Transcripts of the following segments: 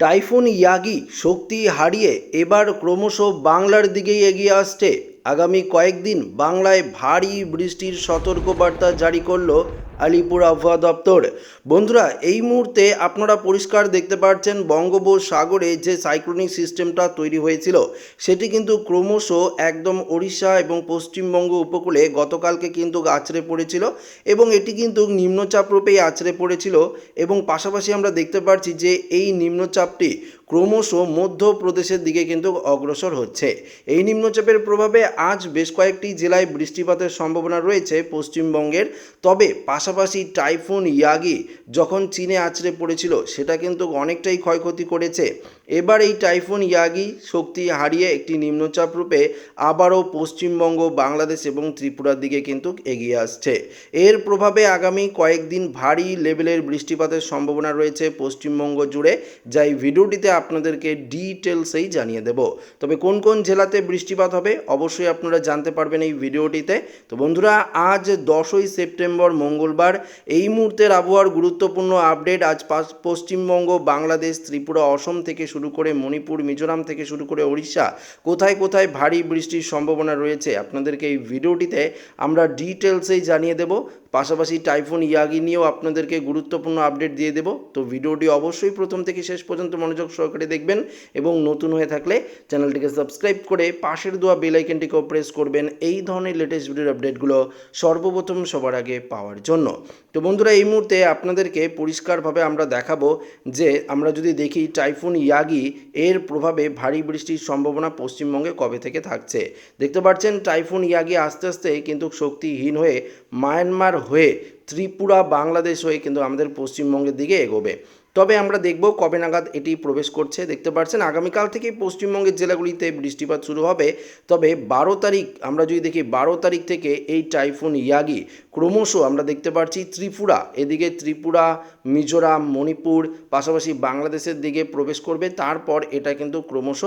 Typhoon Yagi শক্তি হারিয়ে এবার ক্রমশ বাংলার দিকেই এগিয়ে আসছে। আগামী কয়েকদিন বাংলায় ভারী বৃষ্টির সতর্কবার্তা জারি করল আলিপুর আবহাওয়া দপ্তর। বন্ধুরা, এই মুহূর্তে আপনারা পরিষ্কার দেখতে পাচ্ছেন বঙ্গোপসাগরে যে সাইক্লোনিক সিস্টেমটা তৈরি হয়েছিল, সেটি কিন্তু ক্রমশ একদম ওড়িশা এবং পশ্চিমবঙ্গ উপকূলে গতকালকে কিন্তু আছড়ে পড়েছিল এবং এটি কিন্তু নিম্নচাপ রূপেই আছড়ে পড়েছিল এবং পাশাপাশি আমরা দেখতে পাচ্ছি যে এই নিম্নচাপটি ক্রমশ মধ্যপ্রদেশের দিকে কিন্তু অগ্রসর হচ্ছে। এই নিম্নচাপের প্রভাবে আজ বেশ কয়েকটি জেলায় বৃষ্টিপাতের সম্ভাবনা রয়েছে পশ্চিমবঙ্গের। তবে পাশাপাশি টাইফুন, ইয়াগি যখন চীনে আছড়ে পড়েছিল, সেটা কিন্তু অনেকটাই ক্ষয়ক্ষতি করেছে। এবার এই টাইফুন ইয়াগি শক্তি হারিয়ে একটি নিম্নচাপ রূপে আবারও পশ্চিমবঙ্গ, বাংলাদেশ এবং ত্রিপুরার দিকে কিন্তু এগিয়ে আসছে। এর প্রভাবে আগামী কয়েকদিন ভারী লেভেলের বৃষ্টিপাতের সম্ভাবনা রয়েছে পশ্চিমবঙ্গ জুড়ে যা এই ভিডিওটিতে আপনাদেরকে ডিটেলসেই জানিয়ে দেব। তবে কোন কোন জেলাতে বৃষ্টিপাত হবে অবশ্যই আপনারা জানতে পারবেন এই ভিডিওটিতে। তো বন্ধুরা, আজ দশই সেপ্টেম্বর মঙ্গলবার, এই মুহূর্তের আবহাওয়ার গুরুত্বপূর্ণ আপডেট আজ পশ্চিমবঙ্গ, বাংলাদেশ, ত্রিপুরা, অসম থেকে শুরু করে মণিপুর, মিজোরাম থেকে শুরু করে ওড়িশা, কোথায় কোথায় ভারী বৃষ্টির সম্ভাবনা রয়েছে আপনাদেরকে এই ভিডিওটিতে আমরা ডিটেলসেই জানিয়ে দেব। পাশাপাশি টাইফুন ইয়াগি নিয়েও আপনাদেরকে গুরুত্বপূর্ণ আপডেট দিয়ে দেব। তো ভিডিওটি অবশ্যই প্রথম থেকে শেষ পর্যন্ত মনোযোগ সহকারে দেখবেন এবং নতুন হয়ে থাকলে চ্যানেলটিকে সাবস্ক্রাইব করে পাশের দোয়া বেল আইকনটিকেও প্রেস করবেন। এই ধরনের লেটেস্ট ভিডিওর আপডেটগুলো সর্বপ্রথম সবার আগে পাওয়ার জন্য। তো বন্ধুরা, এই মুহূর্তে আপনাদেরকে পরিষ্কারভাবে আমরা দেখাবো যে আমরা যদি দেখি টাইফুন ইয়াগি এর প্রভাবে ভারী বৃষ্টির সম্ভাবনা পশ্চিমবঙ্গে কবে থেকে থাকছে? দেখতে পাচ্ছেন টাইফুন ইয়াগি আস্তে আস্তে কিন্তু শক্তিহীন হয়ে মায়ানমার হয়ে ত্রিপুরা বাংলাদেশ হয়ে কিন্তু আমাদের পশ্চিমবঙ্গের দিকে এগোবে। তবে আমরা দেখব কবে নাগাদ এটি প্রবেশ করছে। দেখতে পাচ্ছেন আগামীকাল থেকেই পশ্চিমবঙ্গের জেলাগুলিতে বৃষ্টিপাত শুরু হবে। তবে বারো তারিখ, আমরা যদি দেখি বারো তারিখ থেকে এই টাইফুন ইয়াগি, ক্রমশ আমরা দেখতে পাচ্ছি ত্রিপুরা, এদিকে ত্রিপুরা, মিজোরাম, মণিপুর, পাশাপাশি বাংলাদেশের দিকে প্রবেশ করবে। তারপর এটা কিন্তু ক্রমশ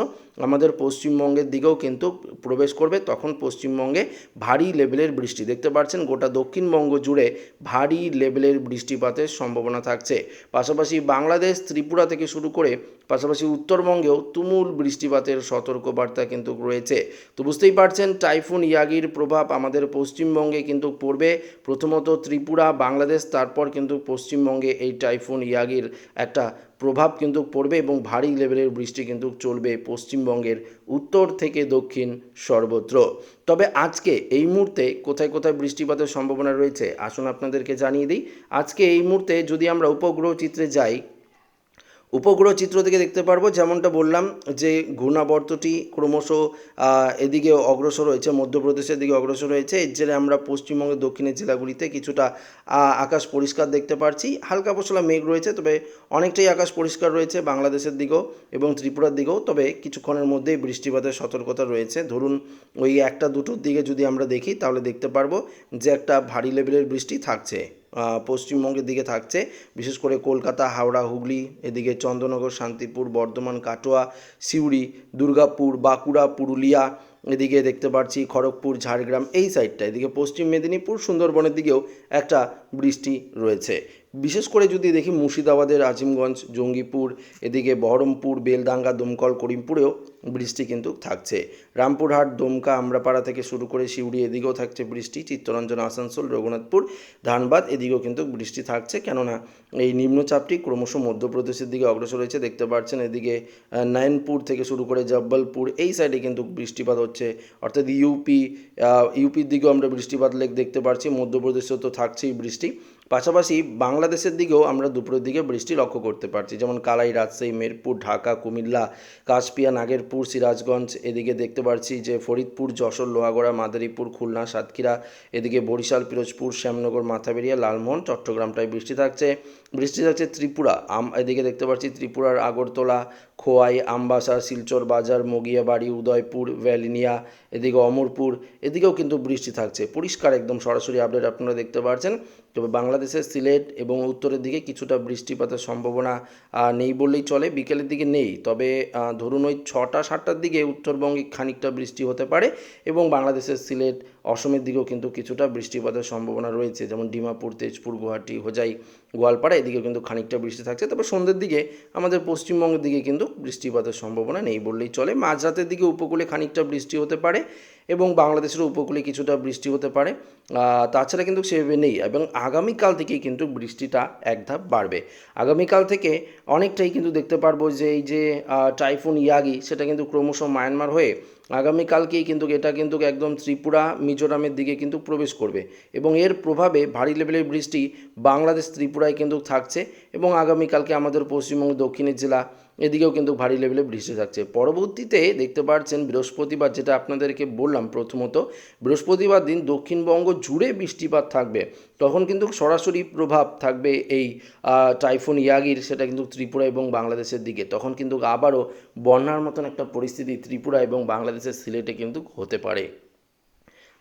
আমাদের পশ্চিমবঙ্গের দিকেও কিন্তু প্রবেশ করবে। তখন পশ্চিমবঙ্গে ভারী লেভেলের বৃষ্টি। দেখতে পাচ্ছেন গোটা দক্ষিণবঙ্গ জুড়ে ভারী লেভেলের বৃষ্টিপাতের সম্ভাবনা থাকছে। পাশাপাশি বাংলাদেশ ত্রিপুরা থেকে শুরু করে পাশাপাশি উত্তরবঙ্গেও তুমুল বৃষ্টিপাতের সতর্কবার্তা কিন্তু রয়েছে। তো বুঝতেই পারছেন, টাইফুন, ইয়াগির প্রভাব আমাদের পশ্চিমবঙ্গে কিন্তু পড়বে। প্রথমত ত্রিপুরা, বাংলাদেশ, তারপর কিন্তু পশ্চিমবঙ্গে এই টাইফুন, ইয়াগির একটা প্রভাব কিন্তু পড়বে এবং ভারী লেভেলের বৃষ্টি কিন্তু চলবে পশ্চিমবঙ্গের উত্তর থেকে দক্ষিণ সর্বত্র। তবে আজকে এই মুহূর্তে কোথায় কোথায় বৃষ্টিপাতের সম্ভাবনা রয়েছে, আসুন আপনাদেরকে জানিয়ে দিই। আজকে এই মুহূর্তে যদি আমরা উপগ্রহ চিত্রে যাই উপগ্রহ চিত্র থেকে দেখতে পারব। যেমনটা বললাম যে ঘূর্ণাবর্তটি ক্রমশ এদিকে অগ্রসর হয়েছে, মধ্যপ্রদেশের দিকে অগ্রসর হয়েছে। এর জেরে আমরা পশ্চিমবঙ্গের দক্ষিণের জেলাগুলিতে কিছুটা আকাশ পরিষ্কার দেখতে পারছি। হালকা পশলা মেঘ রয়েছে, তবে অনেকটাই আকাশ পরিষ্কার রয়েছে বাংলাদেশের দিকেও এবং ত্রিপুরার দিকেও। তবে কিছুক্ষণের মধ্যেই বৃষ্টিপাতের সতর্কতা রয়েছে। ধরুন ওই একটা দুটোর দিকে যদি আমরা দেখি, তাহলে দেখতে পারব যে একটা ভারী লেভেলের বৃষ্টি থাকছে। পশ্চিমবঙ্গের দিকে থাকছে। বিশেষ করে কলকাতা, হাওড়া, হুগলি, এদিকে চন্দ্রনগর শান্তিপুর, বর্ধমান, কাটোয়া, সিউড়ি, দুর্গাপুর, বাঁকুড়া, পুরুলিয়া, এদিকে দেখতে পাচ্ছি খড়গপুর, ঝাড়গ্রাম, এই সাইডটা এদিকে পশ্চিম মেদিনীপুর, সুন্দরবনের দিকেও একটা বৃষ্টি রয়েছে। বিশেষ করে যদি দেখি মুর্শিদাবাদের আজিমগঞ্জ জঙ্গিপুর এদিকে বহরমপুর বেলদাঙ্গা দমকল করিমপুরেও বৃষ্টি কিন্তু থাকছে। রামপুরহাট দমকা আমরাপাড়া থেকে শুরু করে সিউড়ি এদিকেও থাকছে বৃষ্টি চিত্তরঞ্জন আসানসোল রঘুনাথপুর ধানবাদ এদিকেও কিন্তু বৃষ্টি থাকছে। কেননা এই নিম্নচাপটি ক্রমশ মধ্যপ্রদেশের দিকে অগ্রসর হয়েছে। দেখতে পাচ্ছেন এদিকে আহ, নারায়ণপুর থেকে শুরু করে জব্বলপুর এই সাইডে কিন্তু বৃষ্টিপাত হচ্ছে। অর্থাৎ ইউপি ইউপির দিকেও আমরা বৃষ্টিপাত লেখ দেখতে পাচ্ছি। মধ্যপ্রদেশেও তো থাকছেই বৃষ্টি। পাশাপাশি বাংলাদেশের দিকেও আমরা দুপুরের দিকে বৃষ্টি লক্ষ্য করতে পারছি। যেমন কালাই, রাজশাহী, মেরপুর, ঢাকা, কুমিল্লা, কাশপিয়া, নাগেরপুর, সিরাজগঞ্জ, এদিকে দেখতে পাচ্ছি যে ফরিদপুর, যশোর, লোহাগড়া, মাদারীপুর, খুলনা, সাতক্ষীরা, এদিকে বরিশাল, পিরোজপুর, শ্যামনগর, মাথাবেরিয়া, লালমোহন চট্টগ্রামটায় বৃষ্টি থাকছে। বৃষ্টি থাকছে ত্রিপুরা। আম, এদিকে দেখতে পাচ্ছি ত্রিপুরার আগরতলা, খোয়াই, আমবাসা, শিলচর বাজার, মগিয়াবাড়ি, উদয়পুর, ভ্যালিনিয়া এদিকে অমরপুর, এদিকেও কিন্তু বৃষ্টি থাকছে। পরিষ্কার একদম সরাসরি আপডেট আপনারা দেখতে পাচ্ছেন তবে বাংলাদেশের সিলেট এবং উত্তরের দিকে কিছুটা বৃষ্টিপাতের সম্ভাবনা নেই বললেই চলে, বিকেলের দিকে নেই। তবে ধরুন ওই ছটা, সাতটার দিকে উত্তরবঙ্গে খানিকটা বৃষ্টি হতে পারে এবং বাংলাদেশের সিলেট অসমের দিকেও কিন্তু কিছুটা বৃষ্টিপাতের সম্ভাবনা রয়েছে, যেমন ডিমাপুর, তেজপুর, গুয়াহাটি, হোজাই, গোয়ালপাড়া, এদিকেও কিন্তু খানিকটা বৃষ্টি থাকছে। তবে সন্ধ্যের দিকে আমাদের পশ্চিমবঙ্গের দিকে কিন্তু বৃষ্টিপাতের সম্ভাবনা নেই বললেই চলে। মাঝরাতের দিকে উপকূলে খানিকটা বৃষ্টি হতে পারে এবং বাংলাদেশের উপকূলে কিছুটা বৃষ্টি হতে পারে। তাছাড়া কিন্তু সেভাবে নেই এবং আগামীকাল থেকেই কিন্তু বৃষ্টিটা এক ধাপ বাড়বে। আগামীকাল থেকে অনেকটাই কিন্তু দেখতে পারব যে এই যে টাইফুন, ইয়াগি, সেটা কিন্তু ক্রমশ মায়ানমার হয়ে আগামীকালকেই কিন্তু এটা কিন্তু একদম ত্রিপুরা, মিজোরামের দিকে কিন্তু প্রবেশ করবে। এবং এর প্রভাবে ভারী লেভেলের বৃষ্টি বাংলাদেশ, ত্রিপুরায় কিন্তু থাকছে। এবং আগামীকালকে আমাদের পশ্চিমবঙ্গ, দক্ষিণের জেলা এদিকেও কিন্তু ভারী লেভেলে বৃষ্টি থাকছে পরবর্তীতে দেখতে পাচ্ছেন বৃহস্পতিবার যেটা আপনাদেরকে বললাম প্রথমত, বৃহস্পতিবার দিন দক্ষিণবঙ্গ জুড়ে বৃষ্টিপাত থাকবে। তখন কিন্তু সরাসরি প্রভাব থাকবে এই টাইফুন, ইয়াগির, সেটা কিন্তু ত্রিপুরা এবং বাংলাদেশের দিকে। তখন কিন্তু আবারও বন্যার মতন একটা পরিস্থিতি ত্রিপুরা এবং বাংলাদেশের সিলেটে কিন্তু হতে পারে।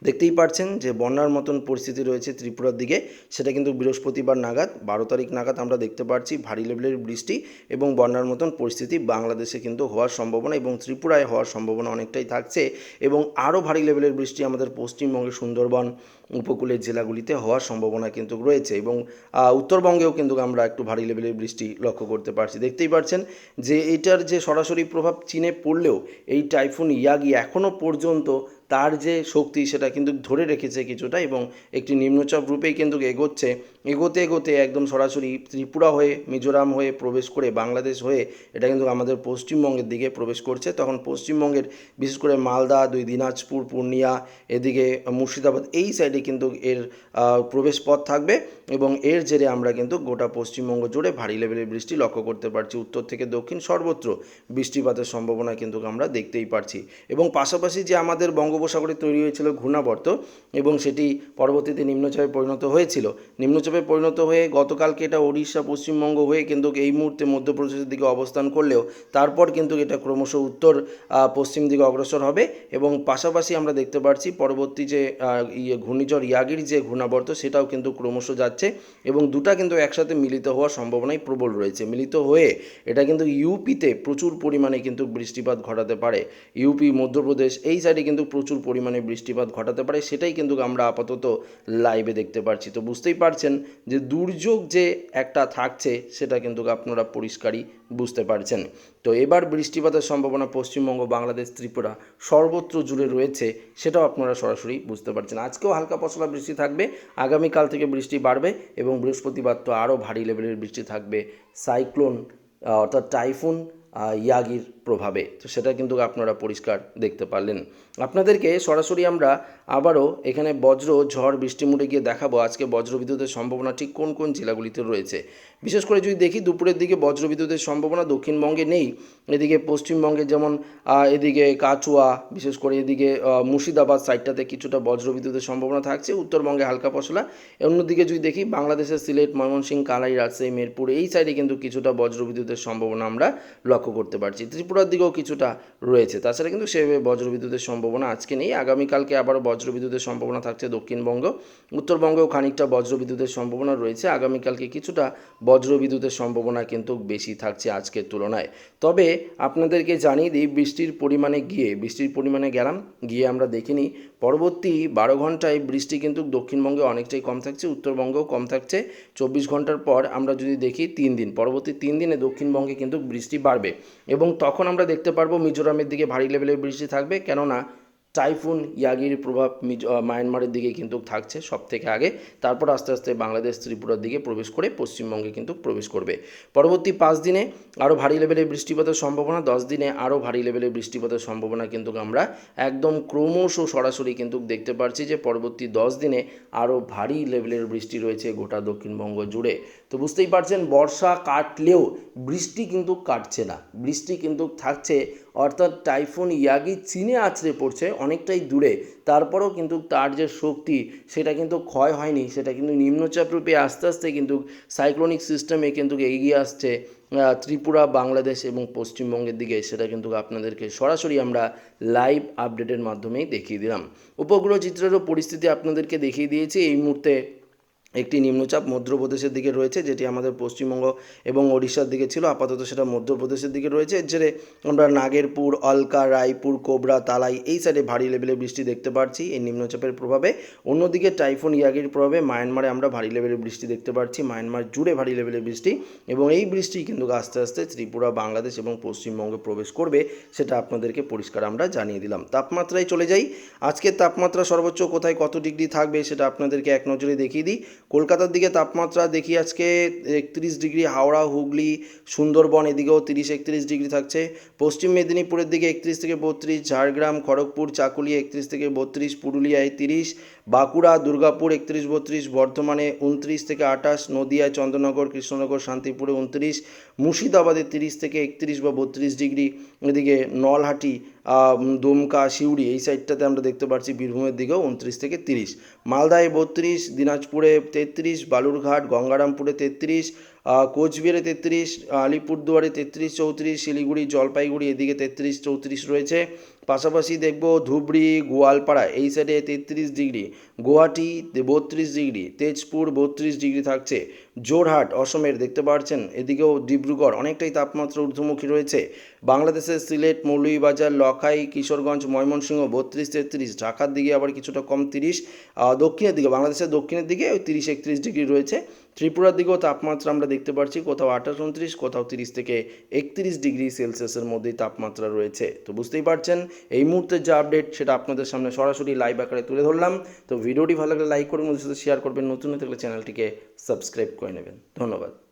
দেখতেই পাচ্ছেন যে বন্যার মতন পরিস্থিতি রয়েছে ত্রিপুরার দিকে। সেটা কিন্তু বৃহস্পতিবার নাগাদ, বারো তারিখ নাগাদ আমরা দেখতে পাচ্ছি ভারী লেভেলের বৃষ্টি এবং বন্যার মতন পরিস্থিতি বাংলাদেশে কিন্তু হওয়ার সম্ভাবনা এবং ত্রিপুরায় হওয়ার সম্ভাবনা অনেকটাই থাকছে এবং আরও ভারী লেভেলের বৃষ্টি আমাদের পশ্চিমবঙ্গের সুন্দরবন উপকূলের জেলাগুলিতে হওয়ার সম্ভাবনা কিন্তু রয়েছে এবং উত্তরবঙ্গেও কিন্তু আমরা একটু ভারী লেভেলের বৃষ্টি লক্ষ্য করতে পারছি। দেখতেই পাচ্ছেন যে এটার যে সরাসরি প্রভাব চীনে পড়লেও এই টাইফুন ইয়াগি এখনও পর্যন্ত তার যে শক্তি সেটা কিন্তু ধরে রেখেছে কিছুটা এবং একটি নিম্নচাপ রূপেই কিন্তু এগোচ্ছে এগোতে এগোতে একদম সরাসরি ত্রিপুরা হয়ে, মিজোরাম হয়ে প্রবেশ করে বাংলাদেশ হয়ে এটা কিন্তু আমাদের পশ্চিমবঙ্গের দিকে প্রবেশ করছে। তখন পশ্চিমবঙ্গের বিশেষ করে মালদা, দুই দিনাজপুর, পূর্ণিয়া, এদিকে মুর্শিদাবাদ এই সাইডে কিন্তু এর প্রবেশ পথ থাকবে এবং এর জেরে আমরা কিন্তু গোটা পশ্চিমবঙ্গ জুড়ে ভারী লেভেলের বৃষ্টি লক্ষ্য করতে পারছি। উত্তর থেকে দক্ষিণ সর্বত্র বৃষ্টিপাতের সম্ভাবনা কিন্তু আমরা দেখতেই পারছি। এবং পাশাপাশি যে আমাদের বঙ্গোপসাগরে তৈরি হয়েছিল ঘূর্ণাবর্ত এবং সেটি পরবর্তীতে নিম্নচাপে পরিণত হয়েছিল, নিম্নচাপে পরিণত হয়ে গতকালকে এটা ওড়িশা, পশ্চিমবঙ্গ হয়ে কিন্তু এই মুহূর্তে মধ্যপ্রদেশের দিকে অবস্থান করলেও তারপর কিন্তু এটা ক্রমশ উত্তর পশ্চিম দিকে অগ্রসর হবে এবং পাশাপাশি আমরা দেখতে পাচ্ছি পরবর্তী যে ইয়ে ঘূর্ণিঝড় ইয়াগির যে ঘূর্ণাবর্ত সেটাও কিন্তু ক্রমশ যাচ্ছে এবং দুটা কিন্তু একসাথে মিলিত হওয়ার সম্ভাবনাই প্রবল রয়েছে। মিলিত হয়ে এটা কিন্তু ইউপিতে প্রচুর পরিমাণে কিন্তু বৃষ্টিপাত ঘটাতে পারে। ইউপি, মধ্যপ্রদেশ এই সাইডে কিন্তু প্রচুর পরিমাণে বৃষ্টিপাত ঘটাতে পারে, সেটাই কিন্তু আমরা আপাতত লাইভে দেখতে পাচ্ছি তো বুঝতেই পারছেন যে দুর্যোগ যে একটা থাকছে, সেটা কিন্তু আপনারা পরিষ্কারই বুঝতে পারছেন। তো এবার বৃষ্টিপাতের সম্ভাবনা পশ্চিমবঙ্গ, বাংলাদেশ, ত্রিপুরা সর্বত্র জুড়ে রয়েছে, সেটাও আপনারা সরাসরি বুঝতে পারছেন। আজকেও হালকা পশলা বৃষ্টি থাকবে, আগামীকাল থেকে বৃষ্টি বাড়বে এবং বৃহস্পতিবার তো আরও ভারী লেভেলের বৃষ্টি থাকবে। সাইক্লোন অর্থাৎ টাইফুন ইয়াগির প্রভাবে। তো সেটা কিন্তু আপনারা পরিষ্কার দেখতে পারলেন। আপনাদেরকে সরাসরি আমরা আবারও এখানে বজ্র, ঝড়, বৃষ্টি মুড়ে গিয়ে দেখাবো আজকে বজ্র বিদ্যুতের সম্ভাবনা ঠিক কোন কোন জেলাগুলিতে রয়েছে। বিশেষ করে যদি দেখি দুপুরের দিকে বজ্র বিদ্যুতের সম্ভাবনা দক্ষিণবঙ্গে নেই, এদিকে পশ্চিমবঙ্গে যেমন এদিকে কাচুয়া, বিশেষ করে এদিকে মুর্শিদাবাদ সাইডটাতে কিছুটা বজ্র বিদ্যুতের সম্ভাবনা থাকছে, উত্তরবঙ্গে হালকা পশলা। অন্যদিকে যদি দেখি বাংলাদেশের সিলেট, ময়মনসিংহ, কালাই, রাজশাহী, মিরপুর, এই সাইডে কিন্তু কিছুটা বজ্র বিদ্যুতের সম্ভাবনা আমরা লক্ষ্য করতে পারছি। ত্রিপুরার দিকেও কিছুটা রয়েছে, তাছাড়া কিন্তু সেভাবে বজ্র বিদ্যুতের সম্ভাবনা আজকে নেই। আগামীকালকে আবারও বজ্র বিদ্যুতের সম্ভাবনা থাকছে দক্ষিণবঙ্গ। উত্তরবঙ্গেও খানিকটা বজ্র বিদ্যুতের সম্ভাবনা রয়েছে। আগামীকালকে কিছুটা বজ্র বিদ্যুতের সম্ভাবনা কিন্তু বেশি থাকছে আজকের তুলনায়। তবে আপনাদেরকে জানিয়ে দিই, বৃষ্টির পরিমাণে গিয়ে, বৃষ্টির পরিমাণে গেলাম, গিয়ে আমরা দেখিনি পরবর্তী বারো ঘন্টায় বৃষ্টি কিন্তু দক্ষিণবঙ্গে অনেকটাই কম থাকছে, উত্তরবঙ্গেও কম থাকছে। চব্বিশ ঘণ্টার পর আমরা যদি দেখি, তিন দিন, পরবর্তী তিন দিনে দক্ষিণবঙ্গে কিন্তু বৃষ্টি বাড়বে। এবং তখন আমরা দেখতে পারব, মিজোরামের দিকে ভারী লেভেলের বৃষ্টি থাকবে। কেননা টাইফুন, ইয়াগির প্রভাব মায়ানমারের দিকে কিন্তু থাকছে সব থেকে আগে। তারপর আস্তে আস্তে বাংলাদেশ ত্রিপুরার দিকে প্রবেশ করে পশ্চিমবঙ্গে কিন্তু প্রবেশ করবে। পরবর্তী পাঁচ দিনে আরও ভারী লেভেলের বৃষ্টিপাতের সম্ভাবনা, দশ দিনে আরও ভারী লেভেলের বৃষ্টিপাতের সম্ভাবনা কিন্তু আমরা একদম ক্রমশ সরাসরি কিন্তু দেখতে পারছি যে পরবর্তী দশ দিনে আরও ভারী লেভেলের বৃষ্টি রয়েছে গোটা দক্ষিণবঙ্গ জুড়ে। তো বুঝতেই পারছেন, বর্ষা কাটলেও বৃষ্টি কিন্তু কাটছে না। বৃষ্টি কিন্তু থাকছে অর্থাৎ টাইফুন ইয়াগি চীনে আছড়ে পড়ছে অনেকটাই দূরে। তারপরেও কিন্তু তার যে শক্তি, সেটা কিন্তু ক্ষয় হয়নি। সেটা কিন্তু নিম্নচাপ রূপে আস্তে আস্তে কিন্তু সাইক্লোনিক সিস্টেমে কিন্তু এগিয়ে আসছে ত্রিপুরা, বাংলাদেশ এবং পশ্চিমবঙ্গের দিকে। সেটা কিন্তু আপনাদেরকে সরাসরি আমরা লাইভ আপডেটের মাধ্যমেই দেখিয়ে দিলাম। উপগ্রহ চিত্রেরও পরিস্থিতি আপনাদেরকে দেখিয়ে দিয়েছি। এই মুহূর্তে একটি নিম্নচাপ মধ্যপ্রদেশের দিকে রয়েছে, যেটি আমাদের পশ্চিমবঙ্গ এবং ওড়িশার দিকে ছিল। আপাতত সেটা মধ্যপ্রদেশের দিকে রয়েছে। এর জেরে আমরা নাগেরপুর, অলকা, রায়পুর, কোবরা, তালাই এই সাইডে ভারী লেভেলের বৃষ্টি দেখতে পাচ্ছি এই নিম্নচাপের প্রভাবে অন্যদিকে টাইফুন, ইয়াগির প্রভাবে মায়ানমারে আমরা ভারী লেভেলের বৃষ্টি দেখতে পাচ্ছি মায়ানমার জুড়ে ভারী লেভেলের বৃষ্টি এবং এই বৃষ্টি কিন্তু আস্তে আস্তে ত্রিপুরা, বাংলাদেশ এবং পশ্চিমবঙ্গে প্রবেশ করবে সেটা আপনাদেরকে পরিষ্কার আমরা জানিয়ে দিলাম। তাপমাত্রায় চলে যাই। আজকের তাপমাত্রা সর্বোচ্চ কোথায় কত ডিগ্রি থাকবে সেটা আপনাদেরকে এক নজরে দেখিয়ে দিই। কলকাতার দিকে তাপমাত্রা দেখি আজকে একত্রিশ ডিগ্রি, হাওড়া, হুগলি, সুন্দরবন, এদিকেও তিরিশ, একত্রিশ ডিগ্রি থাকছে। পশ্চিম মেদিনীপুরের দিকে একত্রিশ থেকে বত্রিশ, ঝাড়গ্রাম, খড়গপুর চাকুলি একত্রিশ থেকে বত্রিশ, পুরুলিয়ায় তিরিশ বাঁকুড়া, দুর্গাপুর, একত্রিশ, বত্রিশ, বর্ধমানে উনত্রিশ থেকে আঠাশ নদিয়ায় চন্দ্রনগর, কৃষ্ণনগর, শান্তিপুরে উনত্রিশ মুর্শিদাবাদে তিরিশ থেকে একত্রিশ বা বত্রিশ ডিগ্রি। এদিকে নলহাটি দুমকা, সিউড়ি এই সাইডটাতে আমরা দেখতে পাচ্ছি বীরভূমের দিকেও উনত্রিশ থেকে তিরিশ। মালদায় বত্রিশ, দিনাজপুরে তেত্রিশ, বালুরঘাট, গঙ্গারামপুরে তেত্রিশ কোচবিহারে তেত্রিশ, আলিপুরদুয়ারে তেত্রিশ, চৌত্রিশ, শিলিগুড়ি, জলপাইগুড়ি এদিকে তেত্রিশ, চৌত্রিশ রয়েছে। পাশাপাশি দেখব ধুবড়ি, গোয়ালপাড়া, এই সাইডে তেত্রিশ ডিগ্রি গুয়াহাটি বত্রিশ ডিগ্রি তেজপুর বত্রিশ ডিগ্রি থাকছে। জোরহাট, অসমের দেখতে পাচ্ছেন এদিকেও ডিব্রুগড়, অনেকটাই তাপমাত্রা ঊর্ধ্বমুখী রয়েছে। বাংলাদেশের সিলেট, মৌলভীবাজার, লখাই, কিশোরগঞ্জ, ময়মনসিংহ, বত্রিশ, তেত্রিশ, ঢাকার দিকে আবার কিছুটা কম তিরিশ দক্ষিণের দিকে, বাংলাদেশের দক্ষিণের দিকে ওই তিরিশ, একত্রিশ ডিগ্রি রয়েছে। ত্রিপুরার দিকেও তাপমাত্রা আমরা দেখতে পাচ্ছি কোথাও আঠাশ, উনত্রিশ, কোথাও তিরিশ থেকে একত্রিশ ডিগ্রি সেলসিয়াসের মধ্যেই তাপমাত্রা রয়েছে। তো বুঝতেই পারছেন, এই মুহূর্তের যে আপডেট, সেটা আপনাদের সামনে সরাসরি লাইভ আকারে তুলে ধরলাম। তো ভিডিওটি ভালো লাগলে লাইক করবেন সাথে শেয়ার করবেন। নতুন থাকলে চ্যানেলটিকে সাবস্ক্রাইব করে নেবেন। ধন্যবাদ।